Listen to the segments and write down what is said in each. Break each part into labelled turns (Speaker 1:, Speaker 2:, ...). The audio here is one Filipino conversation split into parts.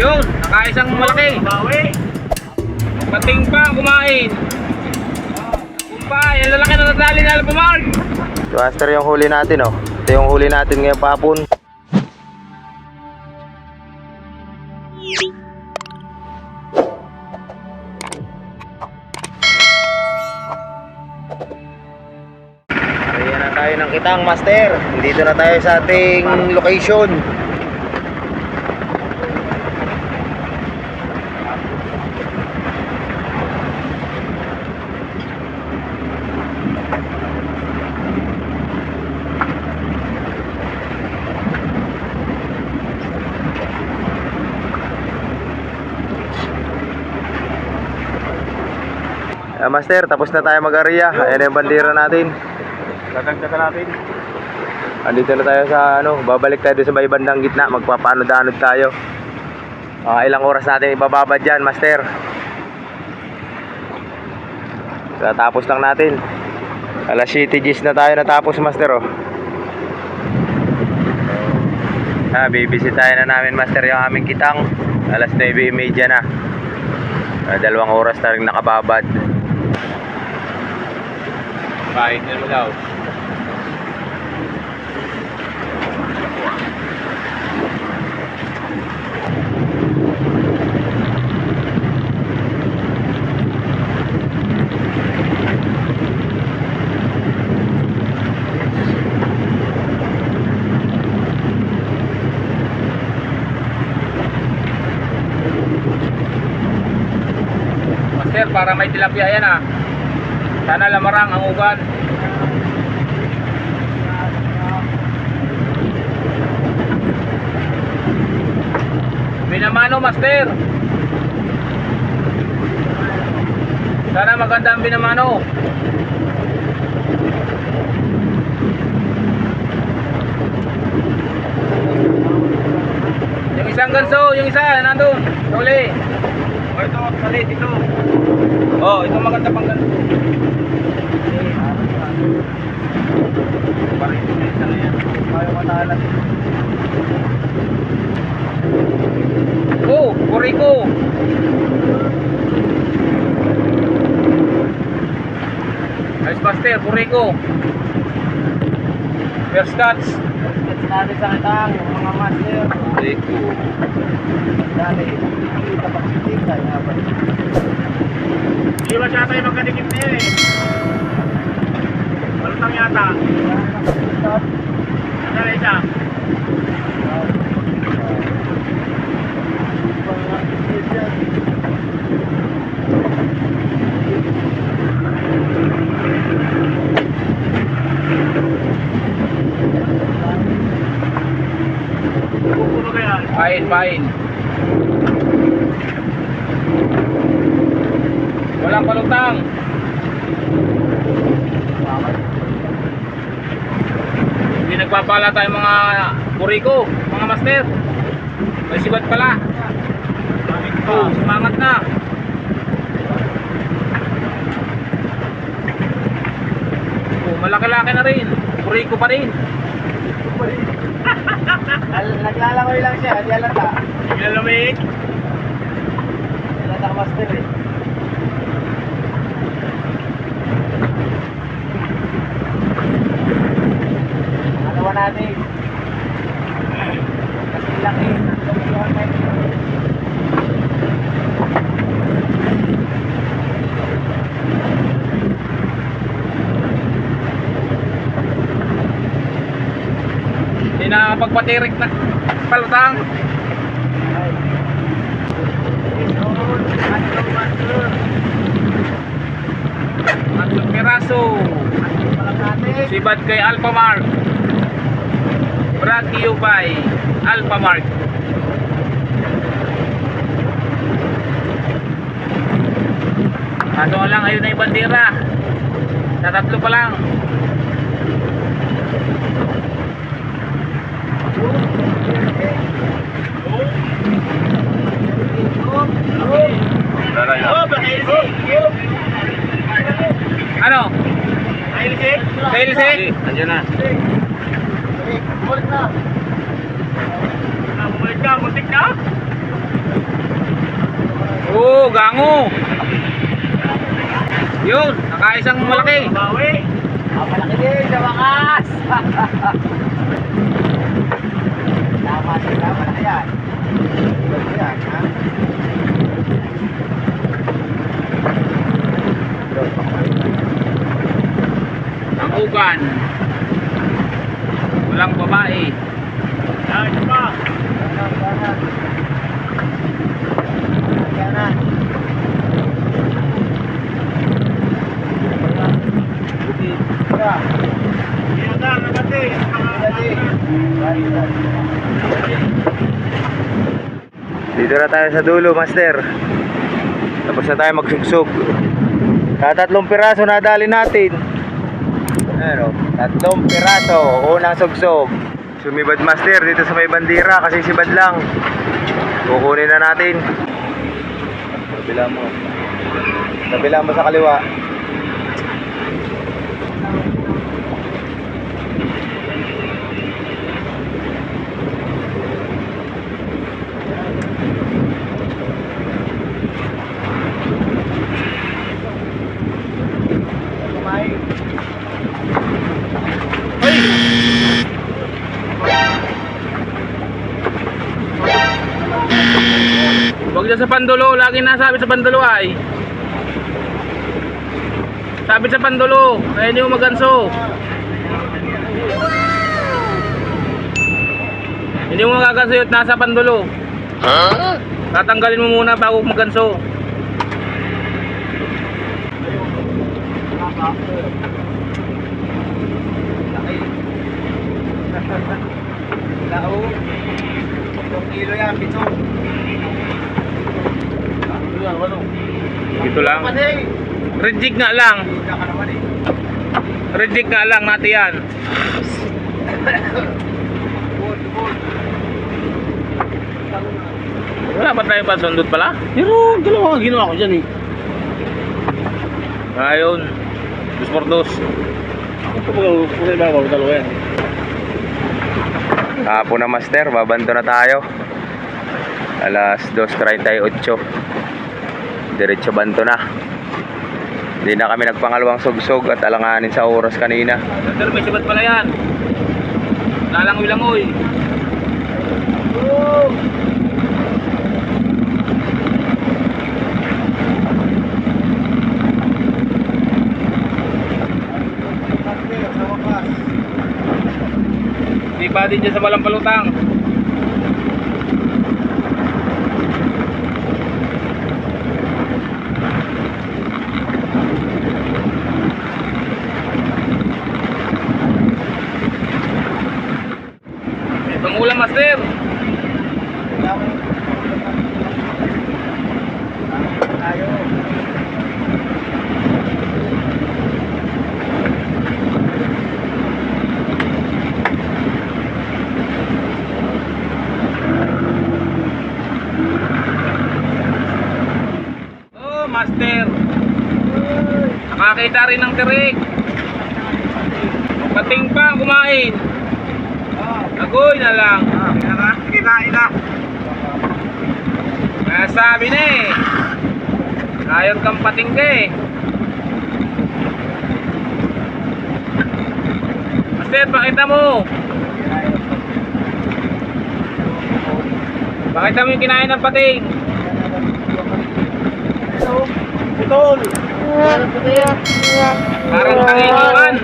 Speaker 1: Yun, nakaisang malaki. Pating pa, kumain. Kumpa, yung lalaki na natali na Alpha Mark.
Speaker 2: Master yung huli natin oh. Ito yung huli natin ngayong papon. Ayan na tayo ng kitang master. Dito na tayo sa ating location. Ah, master, tapos na tayo mag-area. Ayan yung bandera natin.
Speaker 3: Dadagdagan natin.
Speaker 2: Andito na tayo sa ano, babalik tayo sa may bandang gitna, magpapanod-anod tayo. Ah, ilang oras natin ibababa dyan, master. Tatapos lang natin. Alas 7 Gs na tayo natapos, master, oh. Ah, bibisit tayo na namin, master, yung aming kitang. Alas 9.30 na. Ah, dalawang oras na rin nakababad.
Speaker 1: Kahit na daw. Master, para may tilapia yan ah. Sana lamarang ang ugan. Binamano, Master. Sana maganda ang binamano. Yung isang ganso, yung isa, nandun. Tuli.
Speaker 3: O ito, kalit ito.
Speaker 1: Oh, ito maganda pang ganso.
Speaker 3: Parang ito na isa na yan. Ayaw matalas.
Speaker 1: Oh, Kuriko. Ice Master, Kuriko. First cuts.
Speaker 3: Natin sa kitang, mga master.
Speaker 1: Kuriko.
Speaker 3: Dali. Kita pa kita. Hindi ba siya tayo magkadikit yun eh. Balutang yata. Dali siya. Pupuno kaya.
Speaker 1: Pain, pain. Walang palutang. Hindi nagpapala tayo mga Kuriko, mga master. May sibat pala. Oh, sumangat na. Oh, malaki-laki na rin. Kuriko pa rin.
Speaker 3: Naglalangoy lang siya, di alata. Nilalamig? Alata master eh. Ano ba natin? Kasi laki. Tumiyon tayo.
Speaker 1: Hindi na pagpatirik na palutang. Tatlong piraso. Sibat kay Alpha Mark. Brought to you by Alpha Mark. Kaso lang, ayun yung bandera. Tatatlo pa lang. Ano?
Speaker 3: Bakilsi?
Speaker 1: Kailsi?
Speaker 2: Andiyan na.
Speaker 3: Balik na. Bumalik na, muntik na.
Speaker 1: gango. Yun, nakaisang malaki.
Speaker 3: Bawi. Malaki din sa wakas. Tama siya, tama na yan. Yan, ha?
Speaker 1: Ang ugan. Walang babae.
Speaker 3: Ah, ito pa. Yan, yan. Yan na. Yan. Yan na, nagati. Nagati.
Speaker 2: Dito na tayo sa dulo, master. Tapos na tayo magsugsog. Tatatlong piraso nadali natin. Ano? Tatlong piraso. Unang sugsog. Sumibad master dito sa may bandira kasi sibad lang. Kukunin na natin. Kabila mo. Kabila mo sa kaliwa.
Speaker 3: Kumain.
Speaker 1: Huwag dyan sa pandulo, lagi nasabit sa pandulo ay. Sabit sa pandulo, kaya hindi mo maganso. Hindi mo magaganso yun, nasa pandulo. Tatanggalin mo muna bago maganso.
Speaker 3: Lao. Itong kilo yan, pito. Yan, walo.
Speaker 1: Ito lang. Rejig nga lang. Rejig nga lang natin yan. Wala pa tayong pansundot pala.
Speaker 3: Pero dalawa ginawa ko dyan eh.
Speaker 1: Ayun. Dos por dos.
Speaker 3: Ako pa mga kulay babaw, dalawa yan.
Speaker 2: Kapo na master, babanto na tayo. Alas 2.38. Diretso banto na. Hindi na kami nagpangalawang sugsog at alanganin sa oras kanina.
Speaker 1: Pero may sibat pala yan. Lalangoy-langoy.
Speaker 3: Sa wakas.
Speaker 1: Di ba din dyan sa malampalutang? Ulam, master. Oh, master. Nakakita rin ng tirik. Pating pa kumain. Agoy na lang.
Speaker 3: Kinain na.
Speaker 1: Kaya sabi na eh. Ayaw kang pating ka eh. Master, pakita mo. Pakita mo yung kinain ng pating.
Speaker 3: Putol.
Speaker 1: Parang tangingiwan.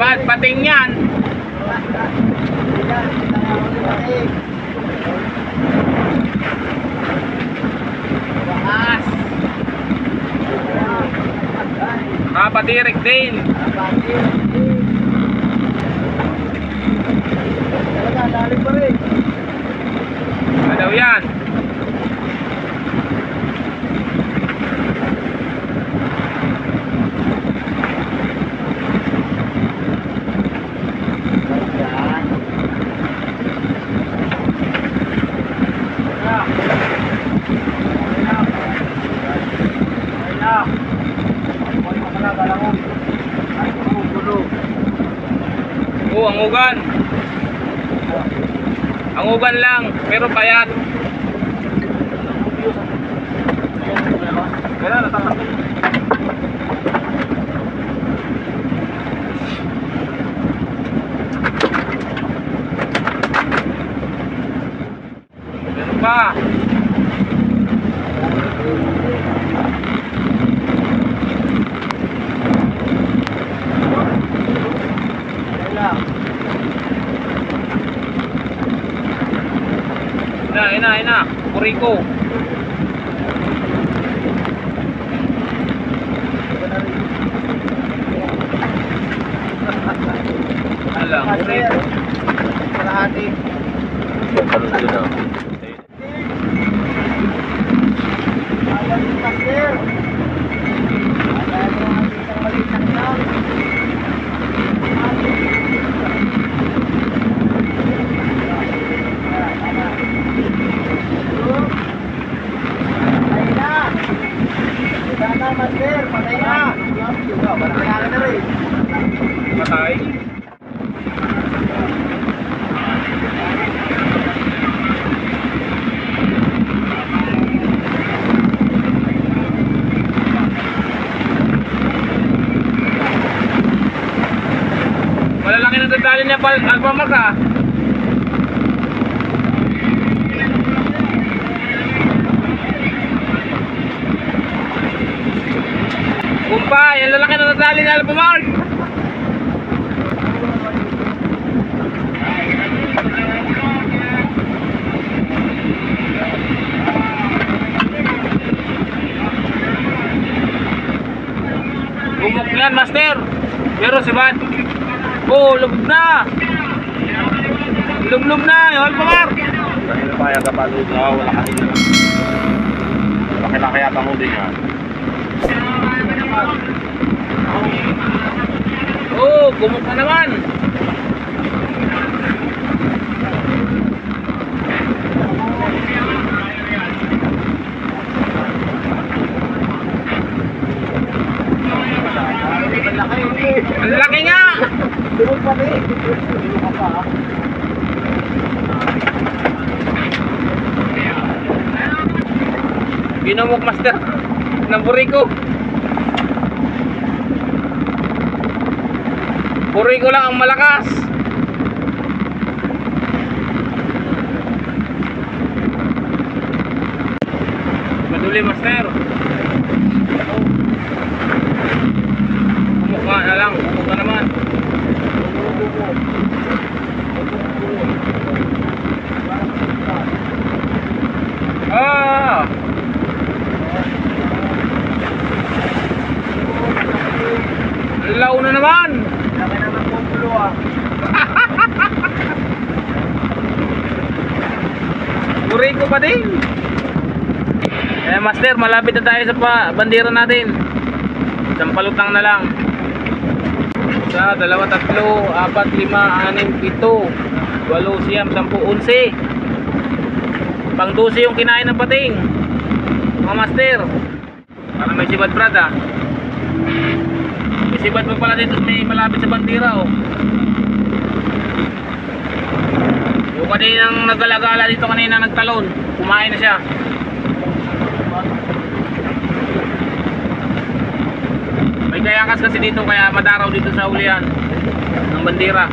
Speaker 1: Ba't pating yan?
Speaker 3: Wakas.
Speaker 1: Kapatirik din.
Speaker 3: Talaga, lalim pa rin.
Speaker 1: Ano daw yan?
Speaker 3: Yan. Yan. Yan. Yan. Ay, makala, balangon. Ay, gulo, gulo.
Speaker 1: Oh, ang ugan. Ang ugan lang, pero payat.
Speaker 3: Kaya natatakot.
Speaker 1: Meron pa. Ina, ina, ina. Kuriko. Alam,
Speaker 3: Master.
Speaker 1: kuriko.
Speaker 3: Kalahati. Ayan yung master. Ayan yung isang maliit na clown. Patay na. Wala na, master. Patay na. Ikaw, patay na na rin.
Speaker 1: Patay. Malalaki na dadali niya pal Alphamart ah. Kumpa, yan lalaki na dadali niya Alphamart. Bumok yan, master. Pero si Bad. Oh, lubog na. Lublob na, yung Alphamart.
Speaker 3: Kanina pa yung kapalod na wala ka dito. Laki-laki yata mo din yan.
Speaker 1: Oh, bumok na naman. Ang laki nga.
Speaker 3: Tulog pa rin. Tulog ka pa. ah.
Speaker 1: Binumok master ng buriko. Buriko lang ang malakas. Maduli master. Bumok nga na lang, bumok na naman. Ah! Law na naman!
Speaker 3: Laki na ng pumulo ah.
Speaker 1: Buray ko pa din! Eh master, malapit na tayo sa pa bandera natin. Isang palutang na lang. Isa, dalawa, tatlo, apat, lima, anim, pito, walo, siyam, sampu, unsi. Pang dusi yung kinain ng pating. Mga master. Para may sibad brad ah. May sibad pa pala dito may malapit sa bandera oh. Yung kaninang naggalagala dito kanina nagtalon, kumain na siya. May kayakas kasi dito kaya madaraw dito sa ulian ng bandera.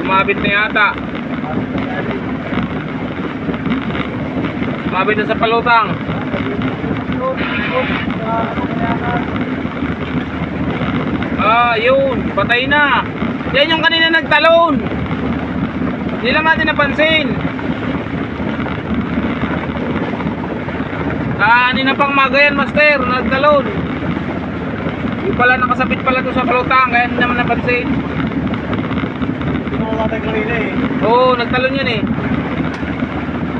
Speaker 1: Sumabit na yata. Sumabit na sa palutang. Ah, yun. Patay na. Yan yung kanina nagtalon. Hindi lang natin napansin. Ah, kanina pang maga yan, master. Nagtalon. Yung pala nakasabit pala to sa palutang. Kaya hindi naman napansin.
Speaker 3: Ito mo kanina eh.
Speaker 1: Oo, nagtalon yun eh.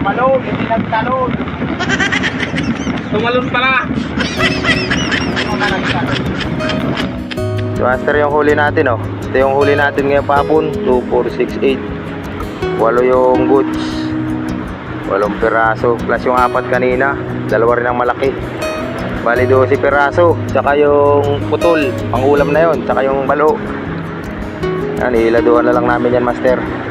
Speaker 3: Malog, hindi nagtalon.
Speaker 1: Tumalon pala.
Speaker 2: Si Master yung huli natin oh. Ito yung huli natin ngayong papon. 2, 4, 6, 8. Walo yung goods. Walong piraso. Plus yung apat kanina. Dalawa rin ang malaki. Bali 12 piraso. Tsaka yung putol. Pangulam na yon Tsaka yung balo. Yan, iladuhan na lang namin yan, master.